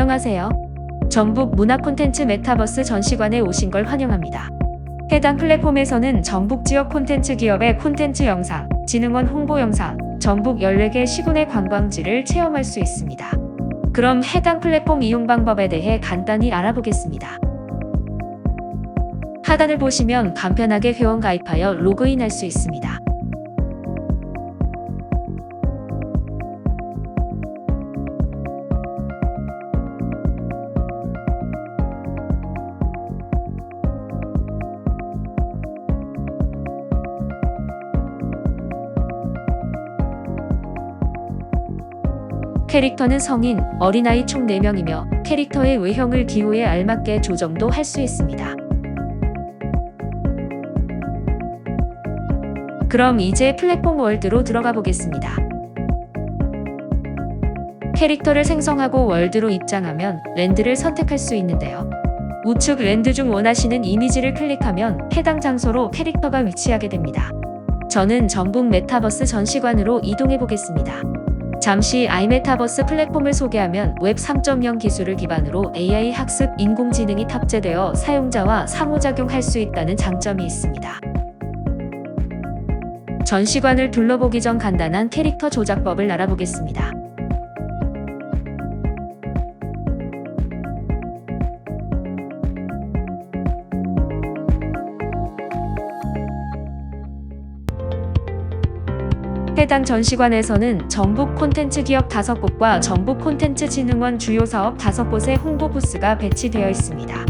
안녕하세요. 전북 문화 콘텐츠 메타버스 전시관에 오신 걸 환영합니다. 해당 플랫폼에서는 전북 지역 콘텐츠 기업의 콘텐츠 영상, 진흥원 홍보 영상, 전북 14개 시군의 관광지를 체험할 수 있습니다. 그럼 해당 플랫폼 이용 방법에 대해 간단히 알아보겠습니다. 하단을 보시면 간편하게 회원 가입하여 로그인할 수 있습니다. 캐릭터는 성인, 어린아이 총 4명이며 캐릭터의 외형을 기호에 알맞게 조정도 할 수 있습니다. 그럼 이제 플랫폼 월드로 들어가 보겠습니다. 캐릭터를 생성하고 월드로 입장하면 랜드를 선택할 수 있는데요. 우측 랜드 중 원하시는 이미지를 클릭하면 해당 장소로 캐릭터가 위치하게 됩니다. 저는 전북 메타버스 전시관으로 이동해 보겠습니다. 잠시 아이메타버스 플랫폼을 소개하면 웹 3.0 기술을 기반으로 AI 학습 인공지능이 탑재되어 사용자와 상호작용할 수 있다는 장점이 있습니다. 전시관을 둘러보기 전 간단한 캐릭터 조작법을 알아보겠습니다. 해당 전시관에서는 전북 콘텐츠 기업 5곳과 전북 콘텐츠 진흥원 주요 사업 5곳의 홍보 부스가 배치되어 있습니다.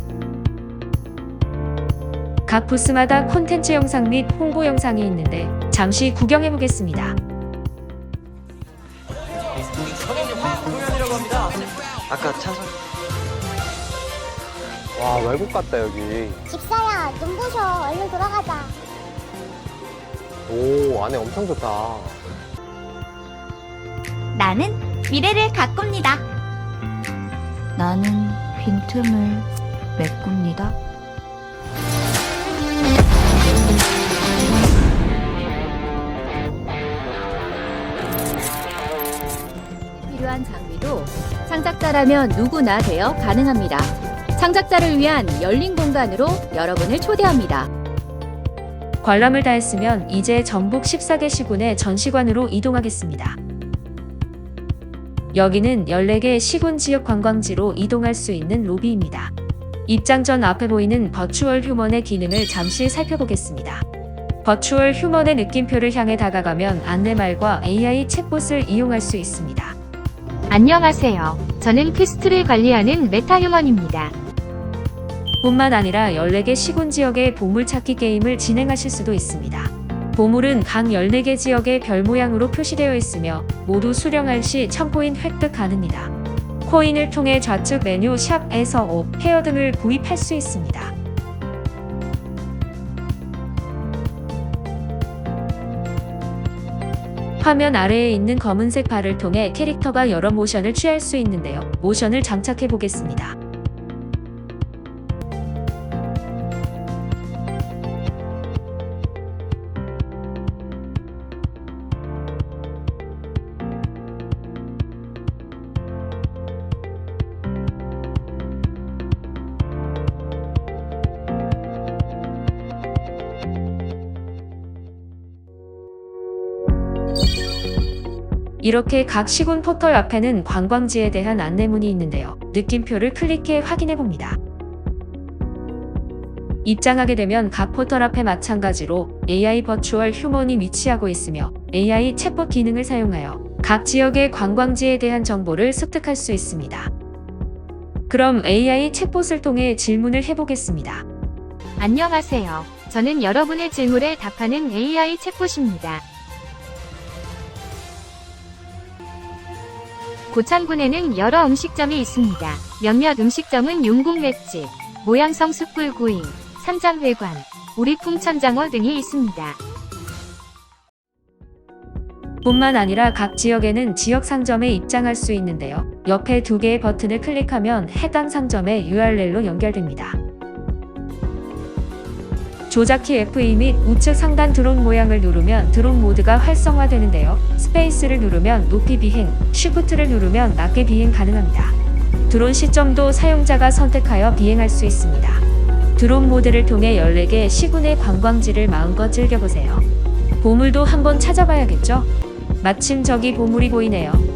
각 부스마다 콘텐츠 영상 및 홍보 영상이 있는데 잠시 구경해 보겠습니다. 아까 차선 와 외국 같다 여기. 집사야 눈 부셔. 얼른 돌아가자. 오 안에 엄청 좋다 나는 미래를 가꿉니다. 나는 빈틈을 메꿉니다. 필요한 장비도 창작자라면 누구나 되어 가능합니다. 창작자를 위한 열린 공간으로 여러분을 초대합니다. 관람을 다 했으면 이제 전북 14개 시군의 전시관으로 이동하겠습니다. 여기는 14개 시군 지역 관광지로 이동할 수 있는 로비입니다. 입장 전 앞에 보이는 버추얼 휴먼의 기능을 잠시 살펴보겠습니다. 버추얼 휴먼의 느낌표를 향해 다가가면 안내말과 AI 챗봇을 이용할 수 있습니다. 안녕하세요. 저는 퀘스트를 관리하는 메타 휴먼입니다. 뿐만 아니라 14개 시군 지역의 보물 찾기 게임을 진행하실 수도 있습니다. 보물은 각 14개 지역의 별 모양으로 표시되어 있으며 모두 수령할 시 1000코인 획득 가능합니다. 코인을 통해 좌측 메뉴 샵에서 옷, 헤어 등을 구입할 수 있습니다. 화면 아래에 있는 검은색 발을 통해 캐릭터가 여러 모션을 취할 수 있는데요. 모션을 장착해 보겠습니다. 이렇게 각 시군 포털 앞에는 관광지에 대한 안내문이 있는데요. 느낌표를 클릭해 확인해 봅니다. 입장하게 되면 각 포털 앞에 마찬가지로 AI 버추얼 휴먼이 위치하고 있으며 AI 챗봇 기능을 사용하여 각 지역의 관광지에 대한 정보를 습득할 수 있습니다. 그럼 AI 챗봇을 통해 질문을 해보겠습니다. 안녕하세요. 저는 여러분의 질문에 답하는 AI 챗봇입니다. 고창군에는 여러 음식점이 있습니다. 몇몇 음식점은 용궁 횟집, 모양성 숯불구이, 삼장회관, 우리풍 천장어 등이 있습니다. 뿐만 아니라 각 지역에는 지역 상점에 입장할 수 있는데요. 옆에 두 개의 버튼을 클릭하면 해당 상점의 URL로 연결됩니다. 조작키 F2 및 우측 상단 드론 모양을 누르면 드론 모드가 활성화되는데요. 스페이스를 누르면 높이 비행, 쉬프트를 누르면 낮게 비행 가능합니다. 드론 시점도 사용자가 선택하여 비행할 수 있습니다. 드론 모드를 통해 14개 시군의 관광지를 마음껏 즐겨보세요. 보물도 한번 찾아봐야겠죠? 마침 저기 보물이 보이네요.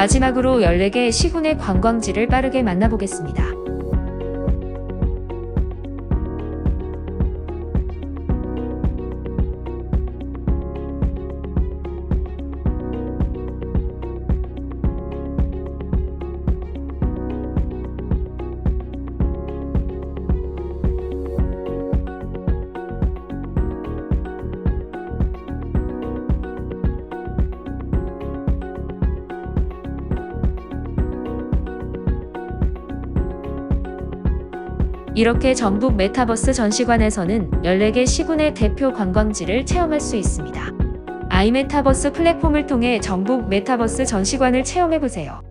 마지막으로 14개 시군의 관광지를 빠르게 만나보겠습니다. 이렇게 전북 메타버스 전시관에서는 14개 시군의 대표 관광지를 체험할 수 있습니다. 아이메타버스 플랫폼을 통해 전북 메타버스 전시관을 체험해보세요.